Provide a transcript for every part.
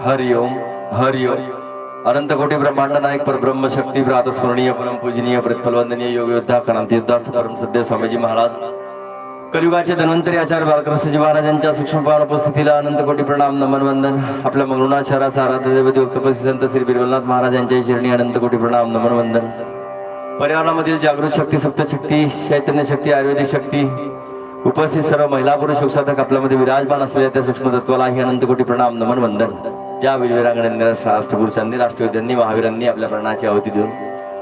हरि ओम हरि अनंत कोटी ब्रह्मांड नायक परब्रह्म शक्ती प्रातस्मरणीय परम पूजनीय प्रतिफलवंदनीय योग योद्धा कणांतीदास परम सद्य स्वामीजी महाराज। कलियुगाचे धन्वंतरी आचार्य बालकृष्णजी महाराजांच्या सूक्ष्म पावन उपस्थितीला अनंत कोटी प्रणाम नमन वंदन। आपल्या मंगरुणा शहराचा आराध्य देवती भक्तपती संत श्री बिरवलनाथ महाराजांच्या चरणी अनंत कोटी प्रणाम नमन वंदन। पर्यावरणामधील जागृत शक्ती सप्त शक्ती चैतन्य शक्ती आयुर्वेदिक शक्ती उपस्थित सर्व महिला पुरुष सुखसाधक आपल्यामध्ये विराजमान असलेल्या त्या सूक्ष्म तत्वाला ही अनंत कोटी प्रणाम नमन वंदन। ज्या वीरवीरांगण्यांनी राष्ट्रपुरुषांनी राष्ट्रयोद्ध्यांनी महावीरांनी आपल्या प्राणाची आहुती देऊन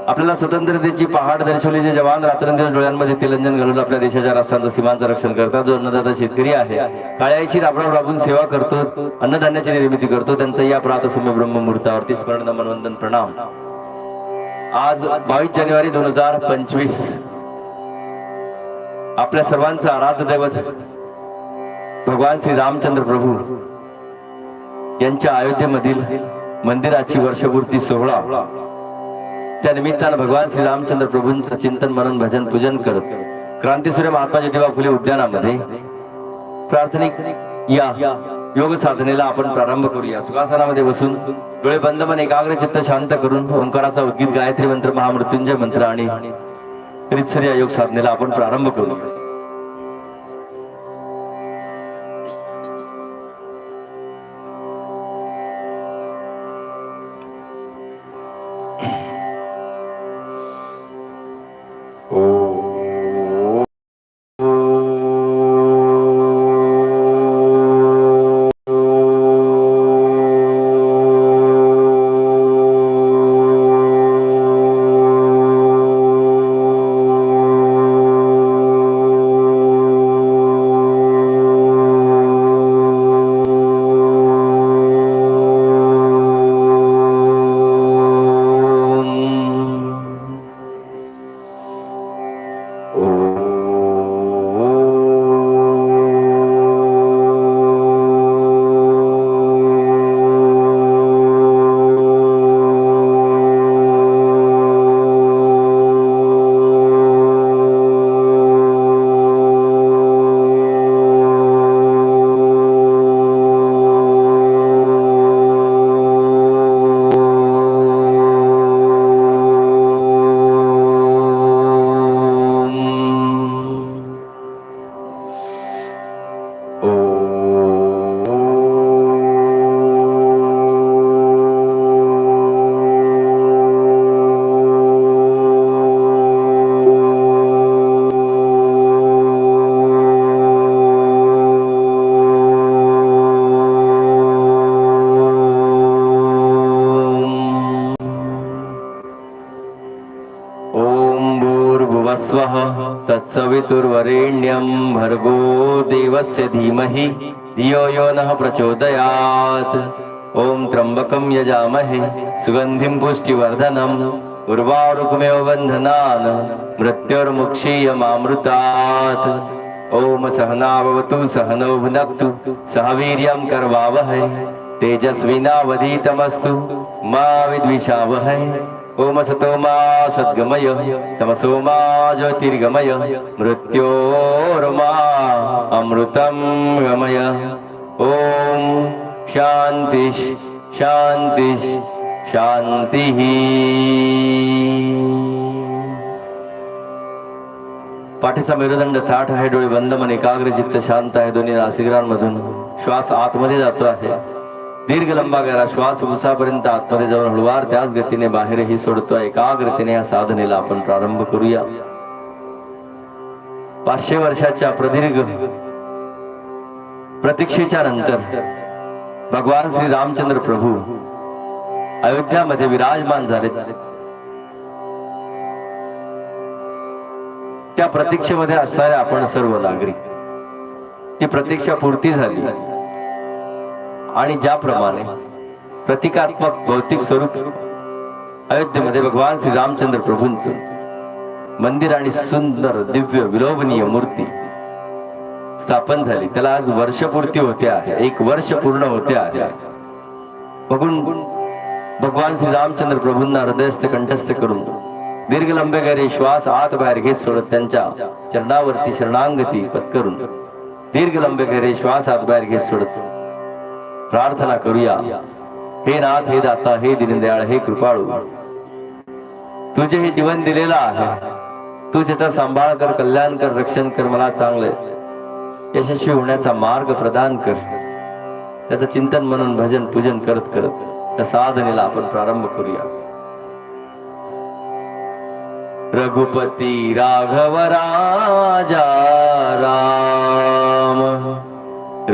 आपल्याला स्वतंत्रतेची पहाड दर्शवली जे जवान रात्रंदिवस डोळ्यांमध्ये तिलंजन घालून आपल्या देशाच्या राष्ट्रांचं सीमांचं रक्षण करतात जो अन्नदाता शेतकरी आहे. काळ्याची राबराब राबून सेवा करतो अन्नधान्याची निर्मिती करतो त्यांचं या प्रातसम्य ब्रह्ममुहूर्तावरती स्मरण मनवंदन प्रणाम. आज बावीस जानेवारी दोन हजार पंचवीस. आपल्या सर्वांचं आराध्य दैवत भगवान श्री रामचंद्र प्रभू. यांच्या अयोध्येमधील मंदिराची वर्षपूर्ती सोहळा. त्या निमित्तानं भगवान श्री रामचंद्र प्रभूंचं चिंतन मनन भजन पूजन करत क्रांतीसूर्य महात्मा ज्योतिबा फुले उद्यानामध्ये प्रार्थनिक या योग साधनेला आपण प्रारंभ करूया. सुखासनामध्ये बसून डोळे बंद मन एकाग्र चित्त शांत करून ओंकाराचा उद्गीत गायत्री मंत्र महामृत्युंजय मंत्र आणि रितसर या योग साधनेला आपण प्रारंभ करू भूर्भुवस्वः तत्सवितुर्वरेण्यं भर्गो देवस्य धीमहि। धियो यो नः प्रचोदयात्। ॐ त्र्यम्बकं यजामहे। सुगन्धिं पुष्टिवर्धनम् उर्वारुकमेव बन्धनान् मृत्युर्मुक्षीयमामृतात्। ॐ सहनावतु सहनौ भुनक्तु सह वीर्यं करवावहै। तेजस्विनावधीतमस्तु। मा विद्विषावहै ओम सतो मा सद्गमय तमसो मा ज्योतिर्गमय मृत्योर्मा अमृतं गमय। ओम शांती शांती शांती पाठीचा मेरुदंड ताठ आहे डोळे बंद मन एकाग्र चित्त शांत आहे दोन्ही नासिकांमधून. श्वास आतमध्ये जातो आहे. दीर्घ लंबा श्वास उसापर्यंत आतमध्ये जाऊन हळुवार त्याच गतीने बाहेरही सोडतोय एकाग्रतेने या साधनेला आपण प्रारंभ करूया. पाचशे वर्षाच्या प्रदीर्घ प्रतीक्षेच्या नंतर भगवान श्री रामचंद्र प्रभू अयोध्यामध्ये विराजमान झाले त्या प्रतीक्षेमध्ये असणारे आपण सर्व नागरिक ती प्रतीक्षा पूर्ती झाली. आणि ज्याप्रमाणे प्रतिकात्मक भौतिक स्वरूप अयोध्येमध्ये भगवान श्री रामचंद्र प्रभूंच मंदिर आणि सुंदर दिव्य विलोभनीय मूर्ती स्थापन झाली. त्याला आज वर्षपूर्ती होते आहे. एक वर्ष पूर्ण होते आहे. बघून भगवान श्री रामचंद्र प्रभूंना हृदयस्थ कंठस्थ करून दीर्घ लंबे गरे श्वास आत बाहेर घेत सोडत त्यांच्या चरणावरती शरणांगती पत्करून दीर्घ लंबे गरे श्वास आत बाहेर घेत सोडत प्रार्थना करूया हे नाथ हे दाता हे दीनदयाळ हे कृपाळू तुझे हे जीवन दिलेलं आहे तू ज्याचा सांभाळ कर कल्याण कर रक्षण कर मला चांगले यशस्वी होण्याचा मार्ग प्रदान कर त्याचं चिंतन म्हणून भजन पूजन करत करत त्या साधनेला आपण प्रारंभ करूया रघुपती राघव राजा राम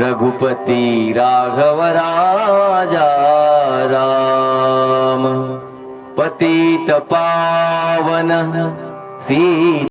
रघुपती राघव राजा राम पतित पावन सी